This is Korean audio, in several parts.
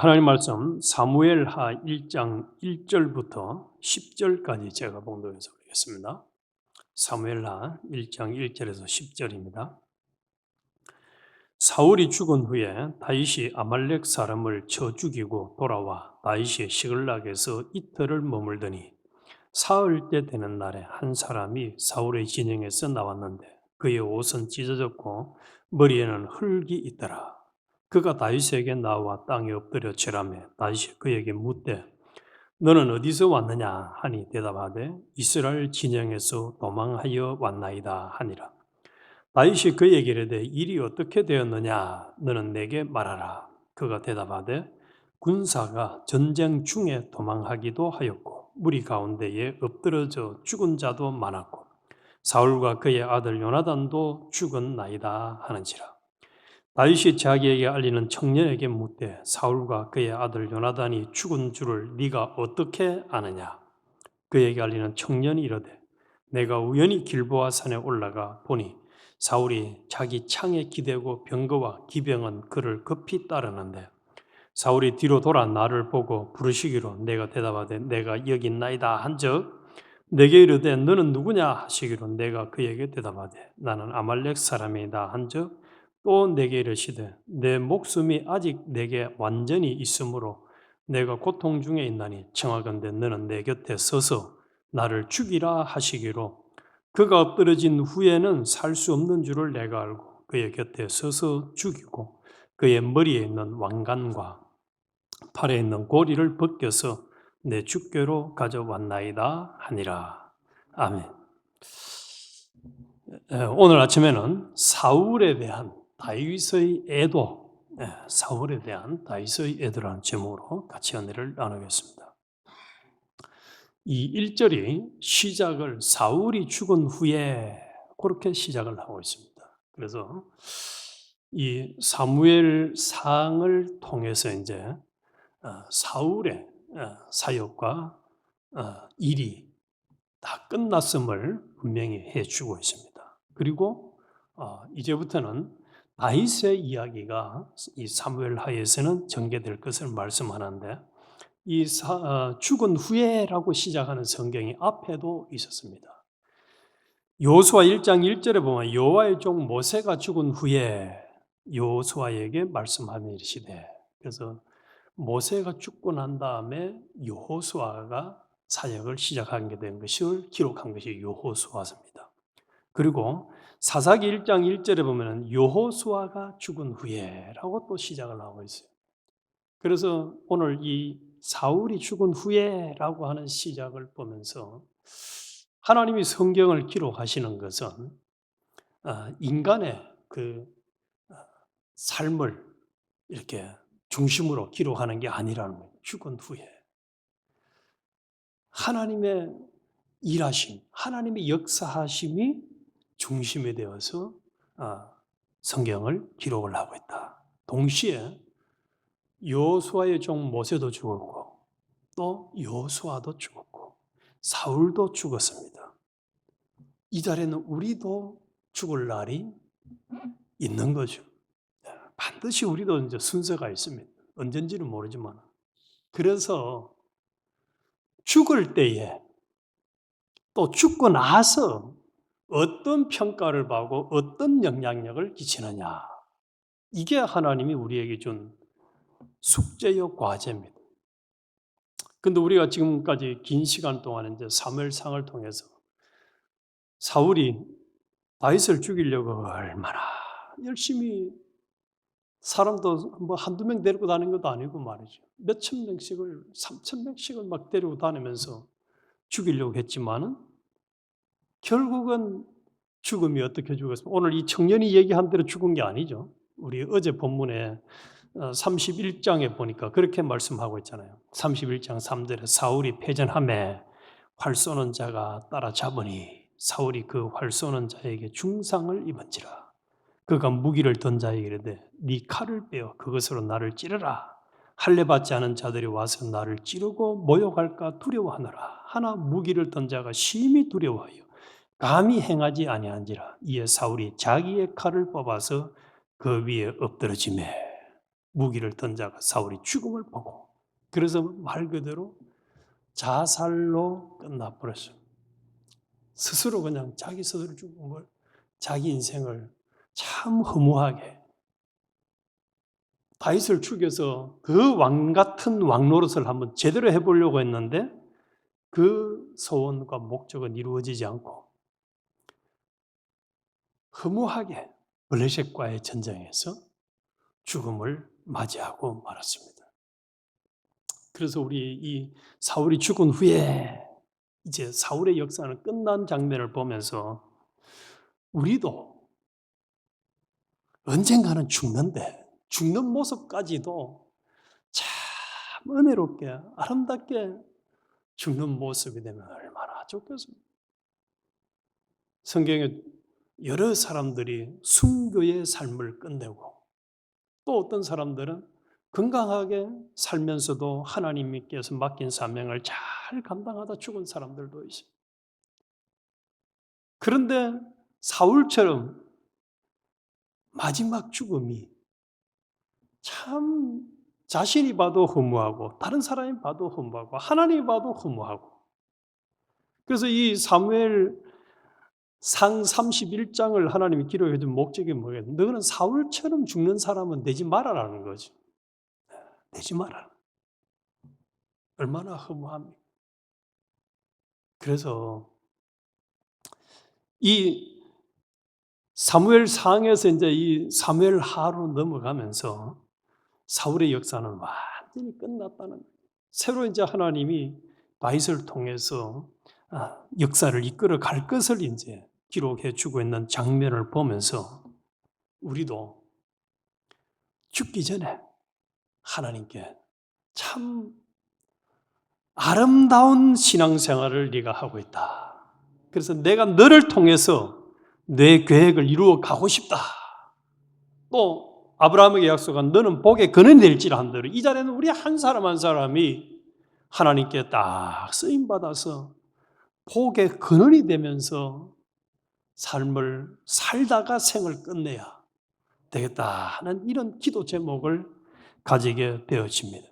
하나님 말씀 사무엘하 1장 1절부터 10절까지 제가 봉독해서 보겠습니다. 사무엘하 1장 1절에서 10절입니다. 사울이 죽은 후에 다윗이 아말렉 사람을 쳐 죽이고 돌아와 다윗이 시글락에서 이틀을 머물더니 사흘 때 되는 날에 한 사람이 사울의 진영에서 나왔는데 그의 옷은 찢어졌고 머리에는 흙이 있더라. 그가 다윗에게 나와 땅에 엎드려 절하며 다윗이 그에게 묻되 너는 어디서 왔느냐 하니 대답하되 이스라엘 진영에서 도망하여 왔나이다 하니라. 다윗이 그에게 이르되 일이 어떻게 되었느냐 너는 내게 말하라. 그가 대답하되 군사가 전쟁 중에 도망하기도 하였고 무리 가운데에 엎드러져 죽은 자도 많았고 사울과 그의 아들 요나단도 죽은 나이다 하는지라. 다윗이 자기에게 알리는 청년에게 묻되 사울과 그의 아들 요나단이 죽은 줄을 네가 어떻게 아느냐? 그에게 알리는 청년이 이르되 내가 우연히 길보아 산에 올라가 보니 사울이 자기 창에 기대고 병거와 기병은 그를 급히 따르는데 사울이 뒤로 돌아 나를 보고 부르시기로 내가 대답하되 내가 여기 있나이다 한즉 내게 이르되 너는 누구냐 하시기로 내가 그에게 대답하되 나는 아말렉 사람이다 한즉 또 내게 이르시되 내 목숨이 아직 내게 완전히 있으므로 내가 고통 중에 있나니 청하건대 너는 내 곁에 서서 나를 죽이라 하시기로 그가 엎드러진 후에는 살 수 없는 줄을 내가 알고 그의 곁에 서서 죽이고 그의 머리에 있는 왕관과 팔에 있는 고리를 벗겨서 내 주께로 가져왔나이다 하니라. 아멘. 오늘 아침에는 사울에 대한 다윗의 애도, 예, 사울에 대한 다윗의 애도라는 제목으로 같이 은혜를 나누겠습니다. 이 1절이 시작을 사울이 죽은 후에 그렇게 시작을 하고 있습니다. 그래서 이 사무엘 상을 통해서 이제 어, 사울의 어, 사역과 어, 일이 다 끝났음을 분명히 해주고 있습니다. 그리고 이제부터는 다윗의 이야기가 이 사무엘 하에서는 전개될 것을 말씀하는데 이 사, 어, 죽은 후에라고 시작하는 성경이 앞에도 있었습니다. 요수아 1장 1절에 보면 여호와의 종 모세가 죽은 후에 요수아에게 말씀하며 이르시되 그래서 모세가 죽고 난 다음에 여호수아가 사역을 시작하게 된 것을 기록한 것이 여호수아입니다. 그리고 사사기 1장 1절에 보면 여호수아가 죽은 후에라고 또 시작을 하고 있어요. 그래서 오늘 이 사울이 죽은 후에라고 하는 시작을 보면서 하나님이 성경을 기록하시는 것은 아, 인간의 그 아, 삶을 이렇게 중심으로 기록하는 게 아니라는 거예요. 죽은 후에. 하나님의 일하심, 하나님의 역사하심이 중심이 되어서 아, 성경을 기록을 하고 있다. 동시에 요수아의 종 모세도 죽었고 또 요수아도 죽었고 사울도 죽었습니다. 이 자리에는 우리도 죽을 날이 있는 거죠. 반드시 우리도 이제 순서가 있습니다. 언젠지는 모르지만 그래서 죽을 때에 또 죽고 나서 어떤 평가를 받고 어떤 영향력을 끼치느냐. 이게 하나님이 우리에게 준 숙제요 과제입니다. 근데 우리가 지금까지 긴 시간 동안 이제 사무엘상을 통해서 사울이 다윗을 죽이려고 얼마나 열심히 사람도 뭐 한두 명 데리고 다니는 것도 아니고 말이죠. 몇천 명씩을, 삼천 명씩을 막 데리고 다니면서 죽이려고 했지만은 결국은 죽음이 어떻게 죽었습니까? 오늘 이 청년이 얘기한 대로 죽은 게 아니죠. 우리 어제 본문에 31장에 어, 보니까 그렇게 말씀하고 있잖아요. 31장 3절에 사울이 패전함에 활 쏘는 자가 따라잡으니 사울이 그 활 쏘는 자에게 중상을 입은지라. 그가 무기를 던 자에게 네 칼을 빼어 그것으로 나를 찌르라. 할례 받지 않은 자들이 와서 나를 찌르고 모욕할까 두려워하노라. 하나 무기를 던 자가 심히 두려워하여 감히 행하지 아니한지라 이에 사울이 자기의 칼을 뽑아서 그 위에 엎드러지매 무기를 던 자가 사울이 죽음을 보고 그래서 말 그대로 자살로 끝나버렸어요. 스스로 그냥 자기 스스로 죽음을 자기 인생을 참 허무하게 다윗을 죽여서 그 왕 같은 왕 노릇을 한번 제대로 해보려고 했는데 그 소원과 목적은 이루어지지 않고 허무하게 블레셋과의 전쟁에서 죽음을 맞이하고 말았습니다. 그래서 우리 이 사울이 죽은 후에 이제 사울의 역사는 끝난 장면을 보면서 우리도 언젠가는 죽는데 죽는 모습까지도 참 은혜롭게 아름답게 죽는 모습이 되면 얼마나 좋겠습니까? 성경에 여러 사람들이 순교의 삶을 끝내고 또 어떤 사람들은 건강하게 살면서도 하나님께서 맡긴 사명을 잘 감당하다 죽은 사람들도 있어요. 그런데 사울처럼 마지막 죽음이 참 자신이 봐도 허무하고 다른 사람이 봐도 허무하고 하나님이 봐도 허무하고 그래서 이 사무엘 상 31장을 하나님이 기록해 준 목적이 뭐예요? 너는 사울처럼 죽는 사람은 되지 말아라는 거죠. 되지 마라. 얼마나 허무합니까? 그래서 이 사무엘 상에서 이제 이 사무엘 하로 넘어가면서 사울의 역사는 완전히 끝났다는 거예요. 새로 이제 하나님이 다윗을 통해서 아, 역사를 이끌어 갈 것을 이제 기록해 주고 있는 장면을 보면서 우리도 죽기 전에 하나님께 참 아름다운 신앙생활을 네가 하고 있다. 그래서 내가 너를 통해서 내 계획을 이루어 가고 싶다. 또 아브라함에게 약속한 너는 복의 근원이 될지라 한 대로 이 자리에는 우리 한 사람 한 사람이 하나님께 딱 쓰임 받아서 복의 근원이 되면서 삶을 살다가 생을 끝내야 되겠다 하는 이런 기도 제목을 가지게 되어집니다.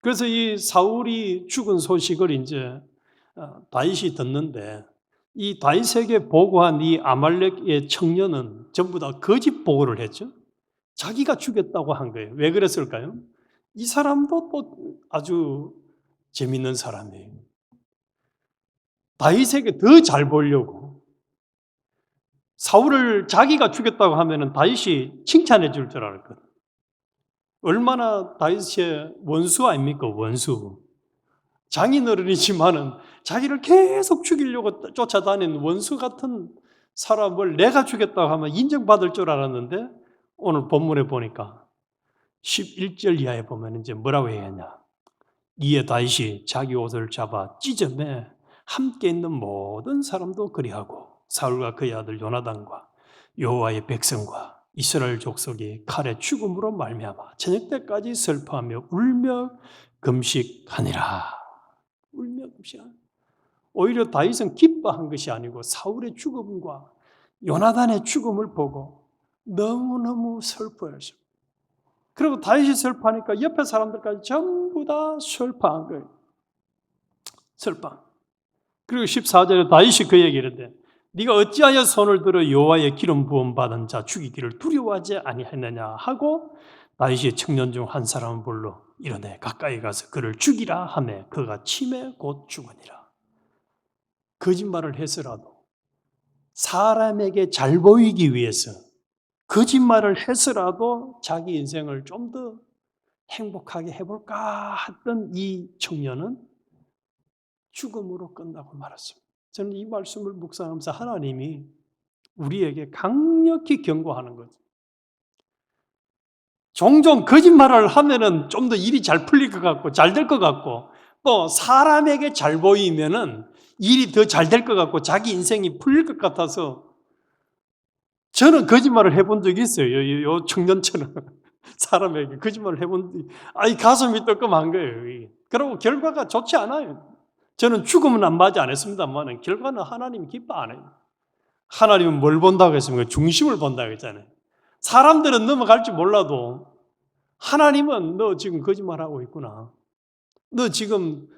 그래서 이 사울이 죽은 소식을 이제 어, 다윗이 듣는데 이 다윗에게 보고한 이 아말렉의 청년은 전부 다 거짓 보고를 했죠. 자기가 죽였다고 한 거예요. 왜 그랬을까요? 이 사람도 또 아주 재밌는 사람이에요. 다윗에게 더 잘 보려고 사울을 자기가 죽였다고 하면은 다윗이 칭찬해 줄 줄 알았거든. 얼마나 다윗의 원수 아닙니까? 원수. 장인어른이지만은 자기를 계속 죽이려고 쫓아다니는 원수 같은 사람을 내가 죽였다고 하면 인정받을 줄 알았는데 오늘 본문에 보니까 11절 이하에 보면 이제 뭐라고 해야 하냐. 이에 다윗이 자기 옷을 잡아 찢어매 함께 있는 모든 사람도 그리하고 사울과 그의 아들 요나단과 여호와의 백성과 이스라엘 족속이 칼의 죽음으로 말미암아 저녁 때까지 슬퍼하며 울며 금식하니라. 울며 금식하니라. 오히려 다윗은 기뻐한 것이 아니고 사울의 죽음과 요나단의 죽음을 보고 너무너무 슬퍼했어요. 그리고 다윗이 슬퍼하니까 옆에 사람들까지 전부 다 슬퍼한 거예요. 슬퍼. 그리고 14절에 다윗이 그에게 이르되 네가 어찌하여 손을 들어 여호와의 기름 부음 받은 자 죽이기를 두려워하지 아니했느냐 하고 다윗이 청년 중 한 사람을 불러 이르되 가까이 가서 그를 죽이라 하매 그가 침에 곧 죽으니라. 거짓말을 해서라도 사람에게 잘 보이기 위해서 거짓말을 해서라도 자기 인생을 좀 더 행복하게 해볼까 했던 이 청년은 죽음으로 끝나고 말았습니다. 저는 이 말씀을 묵상하면서 하나님이 우리에게 강력히 경고하는 거죠. 종종 거짓말을 하면은 좀 더 일이 잘 풀릴 것 같고 잘 될 것 같고 또 사람에게 잘 보이면은 일이 더 잘 될 것 같고 자기 인생이 풀릴 것 같아서 저는 거짓말을 해본 적이 있어요. 요, 요 청년처럼 사람에게 거짓말을 해본 아이 가슴이 뜨끔한 거예요. 그리고 결과가 좋지 않아요. 저는 죽음은 안 맞이 안 했습니다만 결과는 하나님 기뻐 안 해요. 하나님은 뭘 본다고 했습니까? 중심을 본다고 했잖아요. 사람들은 넘어갈지 몰라도 하나님은 너 지금 거짓말하고 있구나. 너 지금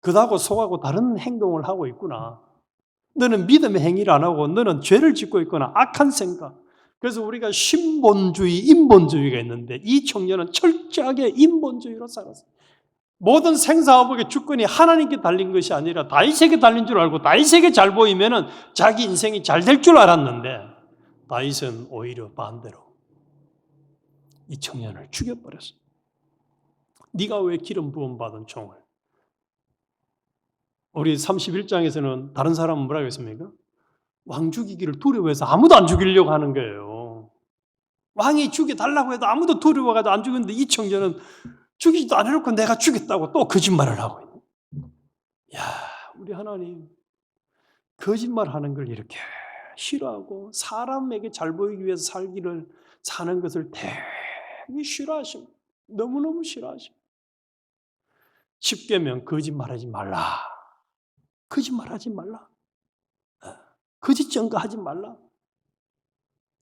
그다고 속하고 다른 행동을 하고 있구나. 너는 믿음의 행위를 안 하고 너는 죄를 짓고 있거나 악한 생각. 그래서 우리가 신본주의, 인본주의가 있는데 이 청년은 철저하게 인본주의로 살았어요. 모든 생사화복의 주권이 하나님께 달린 것이 아니라 다윗에게 달린 줄 알고 다윗에게 잘 보이면은 자기 인생이 잘 될 줄 알았는데 다윗은 오히려 반대로 이 청년을 죽여버렸어. 네가 왜 기름 부음 받은 총을? 우리 31장에서는 다른 사람은 뭐라고 했습니까? 왕 죽이기를 두려워해서 아무도 안 죽이려고 하는 거예요. 왕이 죽여달라고 해도 아무도 두려워가지고 안 죽였는데 이 청년은 죽이지도 안 해놓고 내가 죽였다고 또 거짓말을 하고 있는. 야, 우리 하나님 거짓말 하는 걸 이렇게 싫어하고 사람에게 잘 보이기 위해서 살기를 사는 것을 되게 싫어하심. 너무너무 싫어하심. 십계명 거짓말하지 말라. 거짓말하지 말라. 어, 거짓 증거하지 말라.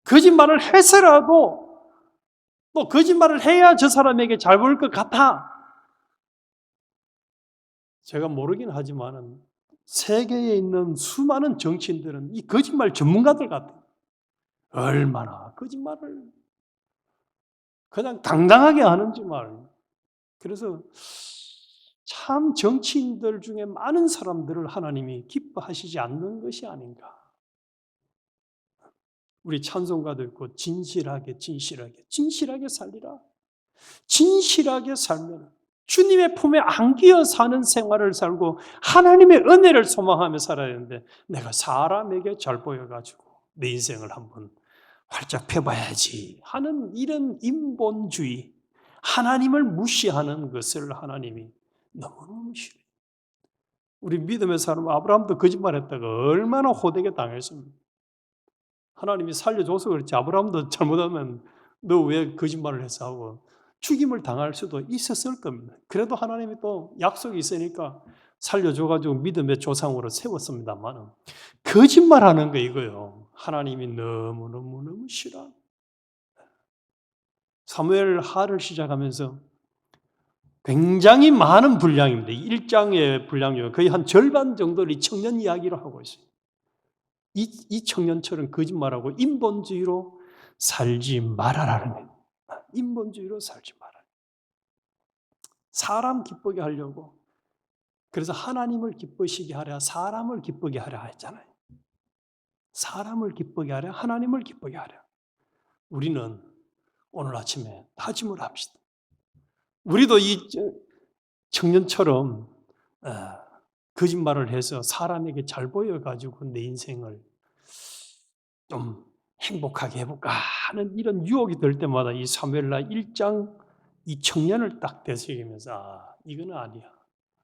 거짓말을 해서라도 또 거짓말을 해야 저 사람에게 잘 보일 것 같아. 제가 모르긴 하지만은 세계에 있는 수많은 정치인들은 이 거짓말 전문가들 같아. 얼마나 거짓말을 그냥 당당하게 하는지 말. 그래서 참 정치인들 중에 많은 사람들을 하나님이 기뻐하시지 않는 것이 아닌가. 우리 찬송가도 있고 진실하게 진실하게 진실하게 살리라. 진실하게 살면 주님의 품에 안기어 사는 생활을 살고 하나님의 은혜를 소망하며 살아야 되는데 내가 사람에게 잘 보여가지고 내 인생을 한번 활짝 펴봐야지 하는 이런 인본주의 하나님을 무시하는 것을 하나님이 너무너무 싫어요. 우리 믿음의 사람 아브라함도 거짓말했다가 얼마나 호되게 당했습니까? 하나님이 살려줘서 그렇지 아브라함도 잘못하면 너 왜 거짓말을 했어 하고 죽임을 당할 수도 있었을 겁니다. 그래도 하나님이 또 약속이 있으니까 살려줘가지고 믿음의 조상으로 세웠습니다만 거짓말하는 거 이거요. 하나님이 너무너무너무 싫어. 사무엘 하를 시작하면서 굉장히 많은 분량입니다. 1장의 분량 중 거의 한 절반 정도를 이 청년 이야기로 하고 있어요. 이, 이 청년처럼 거짓말하고 인본주의로 살지 말아라는 거예요. 인본주의로 살지 말아. 사람 기쁘게 하려고. 그래서 하나님을 기쁘시게 하랴, 사람을 기쁘게 하랴 했잖아요. 사람을 기쁘게 하랴, 하나님을 기쁘게 하랴. 우리는 오늘 아침에 다짐을 합시다. 우리도 이 청년처럼 어, 거짓말을 해서 사람에게 잘 보여가지고 내 인생을 좀 행복하게 해볼까 하는 이런 유혹이 될 때마다 이 사무엘라 1장 이 청년을 딱 되새기면서 아, 이거는 아니야.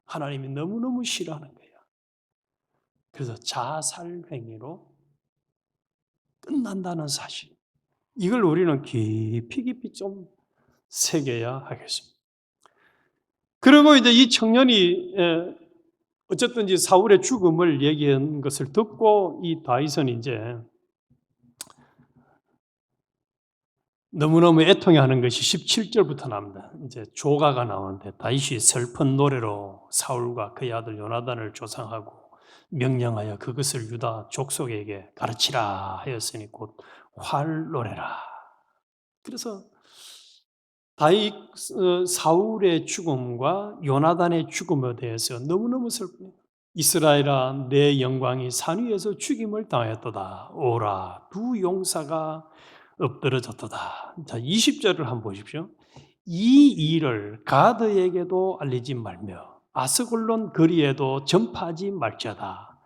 하나님이 너무너무 싫어하는 거야. 그래서 자살 행위로 끝난다는 사실. 이걸 우리는 깊이 깊이 좀 새겨야 하겠습니다. 그리고 이제 이 청년이 어쨌든 이제 사울의 죽음을 얘기한 것을 듣고 이 다윗은 이제 너무너무 애통해하는 것이 17절부터 나옵니다. 이제 조가가 나오는데 다윗이 슬픈 노래로 사울과 그의 아들 요나단을 조상하고 명령하여 그것을 유다 족속에게 가르치라 하였으니 곧 활 노래라. 그래서 다윗 어, 사울의 죽음과 요나단의 죽음에 대해서 너무너무 슬퍼요. 이스라엘아 내 영광이 산 위에서 죽임을 당했도다. 오라 두 용사가 엎드러졌도다. 자, 20절을 한번 보십시오. 이 일을 가드에게도 알리지 말며 아스골론 거리에도 전파하지 말자다.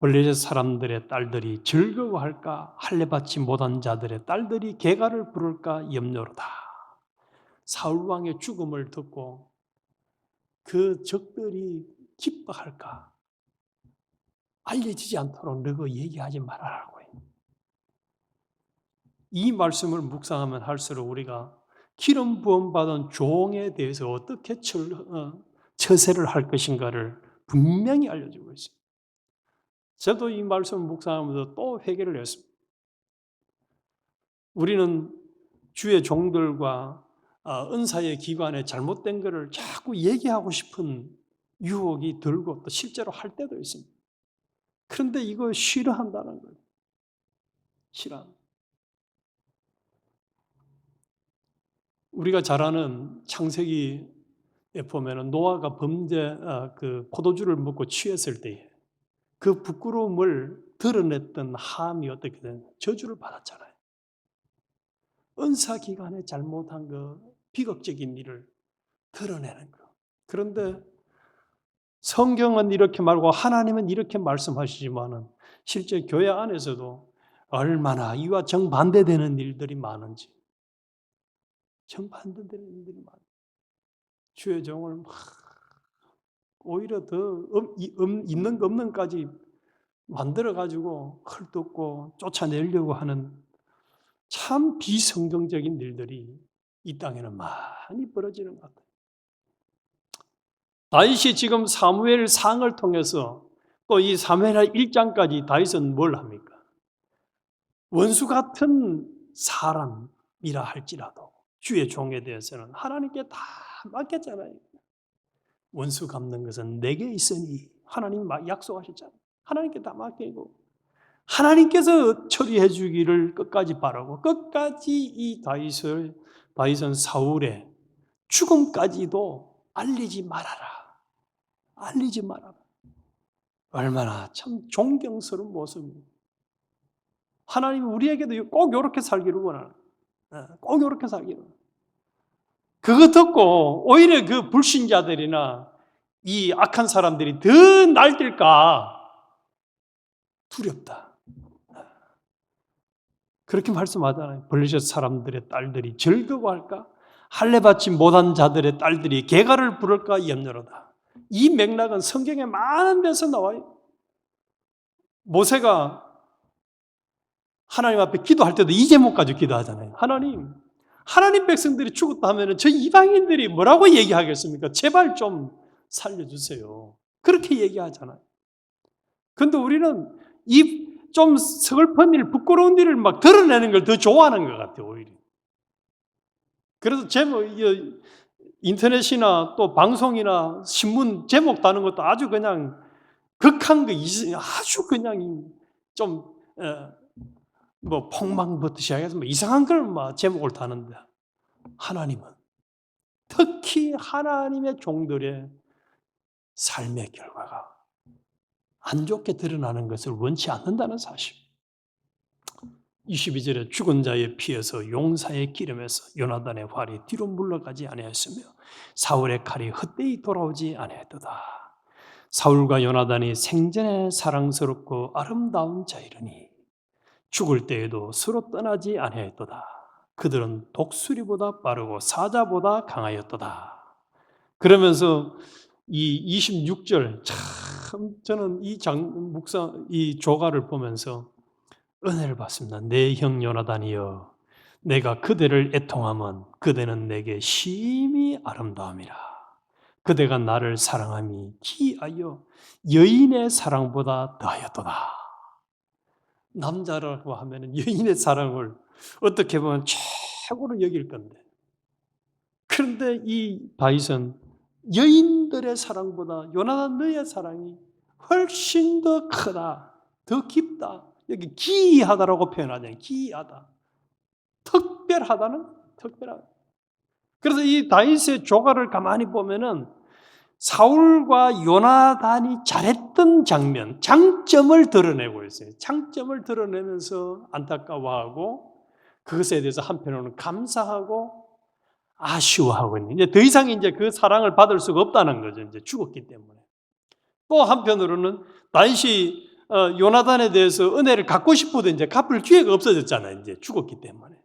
블레셋 사람들의 딸들이 즐거워할까 할례받지 못한 자들의 딸들이 개가를 부를까 염려로다. 사울 왕의 죽음을 듣고 그 적들이 기뻐할까 알려지지 않도록 너가 얘기하지 말아라고 이 말씀을 묵상하면 할수록 우리가 기름 부음 받은 종에 대해서 어떻게 처, 어, 처세를 할 것인가를 분명히 알려주고 있습니다. 저도 이 말씀을 묵상하면서 또 회개를 했습니다. 우리는 주의 종들과 아, 은사의 기관에 잘못된 것을 자꾸 얘기하고 싶은 유혹이 들고 또 실제로 할 때도 있습니다. 그런데 이거 싫어한다는 거예요. 싫어. 우리가 잘 아는 창세기에 보면은 노아가 범죄 아, 그 포도주를 먹고 취했을 때에 그 부끄러움을 드러냈던 함이 어떻게 되냐 저주를 받았잖아요. 은사 기간에 잘못한 그 비극적인 일을 드러내는 거. 그런데 성경은 이렇게 말고 하나님은 이렇게 말씀하시지만은 실제 교회 안에서도 얼마나 이와 정반대되는 일들이 많은지 정반대되는 일들이 많아. 주의 종을 막 오히려 더 음, 이- 음, 있는 거 없는까지 만들어 가지고 헐뜯고 쫓아내려고 하는 참 비성경적인 일들이 이 땅에는 많이 벌어지는 것 같아요. 다윗이 지금 사무엘 상을 통해서 또 이 사무엘 1장까지 다윗은 뭘 합니까? 원수 같은 사람이라 할지라도 주의 종에 대해서는 하나님께 다 맡겼잖아요. 원수 갚는 것은 내게 있으니 하나님 막 약속하셨잖아요. 하나님께 다 맡기고 하나님께서 처리해 주기를 끝까지 바라고 끝까지 이 다윗을 다윗은 사울의 죽음까지도 알리지 말아라. 알리지 말아라. 얼마나 참 존경스러운 모습입니다. 하나님이 우리에게도 꼭 이렇게 살기를 원하는, 예, 꼭 이렇게 살기를. 그거 듣고 오히려 그 불신자들이나 이 악한 사람들이 더 날뛸까 두렵다. 그렇게 말씀하잖아요. 블리셋 사람들의 딸들이 즐거워할까? 할례 받지 못한 자들의 딸들이 개가를 부를까 염려로다. 이 맥락은 성경에 많은 데서 나와요. 모세가 하나님 앞에 기도할 때도 이 제목 가지고 기도하잖아요. 하나님, 하나님 백성들이 죽었다 하면 저 이방인들이 뭐라고 얘기하겠습니까? 제발 좀 살려주세요. 그렇게 얘기하잖아요. 근데 우리는 이 좀 서글픈 일, 부끄러운 일을 막 드러내는 걸 더 좋아하는 것 같아요, 오히려. 그래서 제목, 이 인터넷이나 또 방송이나 신문 제목 다는 것도 아주 그냥 극한 거, 이- 아주 그냥 좀, 어, 뭐 폭망부터 시작해서 뭐 이상한 걸 막 제목을 다는데 하나님은 특히 하나님의 종들의 삶의 결과가 안 좋게 드러나는 것을 원치 않는다는 사실. 22절에 죽은 자의 피에서 용사의 기름에서 요나단의 활이 뒤로 물러가지 아니하였으며 사울의 칼이 헛되이 돌아오지 아니하였도다. 사울과 요나단이 생전에 사랑스럽고 아름다운 자이르니 죽을 때에도 서로 떠나지 아니하였도다. 그들은 독수리보다 빠르고 사자보다 강하였도다. 그러면서 이 26절 참 저는 이 장 묵사 이 조가를 보면서 은혜를 받습니다. 내형 요나단이여 내가 그대를 애통하면 그대는 내게 심히 아름다움이라. 그대가 나를 사랑함이 기하여 여인의 사랑보다 더하였도다. 남자라고 하면 여인의 사랑을 어떻게 보면 최고로 여길 건데. 그런데 이 다윗은 여인들의 사랑보다 요나단 너의 사랑이 훨씬 더 크다, 더 깊다. 여기 기이하다라고 표현하잖아요. 기이하다. 특별하다는 특별하다. 그래서 이 다윗의 조가를 가만히 보면은 사울과 요나단이 잘했던 장면, 장점을 드러내고 있어요. 장점을 드러내면서 안타까워하고 그것에 대해서 한편으로는 감사하고 아쉬워하고 있는. 이제 더 이상 이제 그 사랑을 받을 수가 없다는 거죠. 이제 죽었기 때문에. 또 한편으로는 다윗이 어, 요나단에 대해서 은혜를 갖고 싶어도 이제 갚을 기회가 없어졌잖아요. 이제 죽었기 때문에.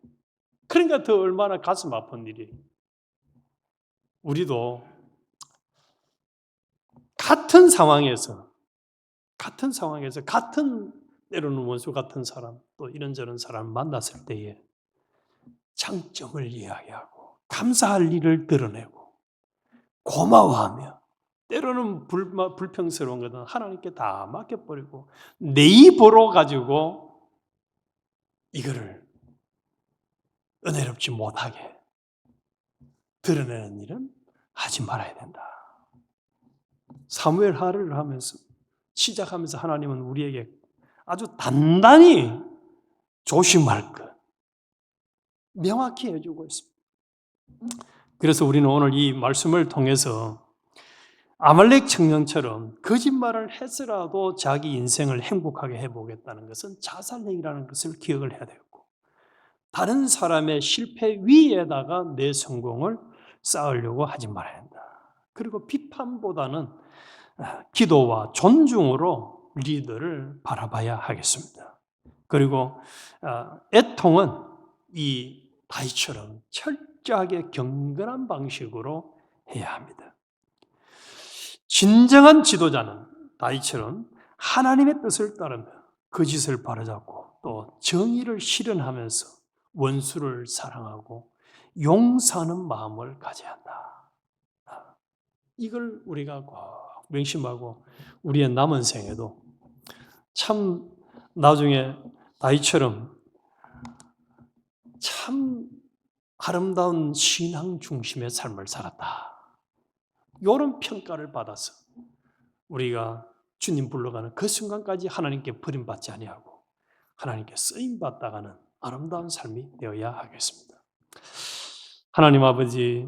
그러니까 더 얼마나 가슴 아픈 일이. 우리도 같은 상황에서 같은 상황에서 같은 때로는 원수 같은 사람 또 이런저런 사람을 만났을 때에 장점을 이야기하고 감사할 일을 드러내고 고마워하며 때로는 불, 불평스러운 것은 하나님께 다 맡겨버리고 내 입으로 가지고 이거를 은혜롭지 못하게 드러내는 일은 하지 말아야 된다. 사무엘 하를 하면서 시작하면서 하나님은 우리에게 아주 단단히 조심할 것 명확히 해주고 있습니다. 그래서 우리는 오늘 이 말씀을 통해서 아말렉 청년처럼 거짓말을 해서라도 자기 인생을 행복하게 해보겠다는 것은 자살행위라는 것을 기억을 해야 되고 다른 사람의 실패 위에다가 내 성공을 쌓으려고 하지 말아야 한다. 그리고 비판보다는 아, 기도와 존중으로 리더를 바라봐야 하겠습니다. 그리고 아, 애통은 이 다이처럼 철 저하게 경건한 방식으로 해야 합니다. 진정한 지도자는 다이처럼 하나님의 뜻을 따르며 거짓을 바로잡고 또 정의를 실현하면서 원수를 사랑하고 용서하는 마음을 가져야 한다. 아, 이걸 우리가 꼭 명심하고 우리의 남은 생에도 참 나중에 다이처럼 참 아름다운 신앙 중심의 삶을 살았다. 이런 평가를 받아서 우리가 주님 불러가는 그 순간까지 하나님께 버림받지 아니하고 하나님께 쓰임 받다가는 아름다운 삶이 되어야 하겠습니다. 하나님 아버지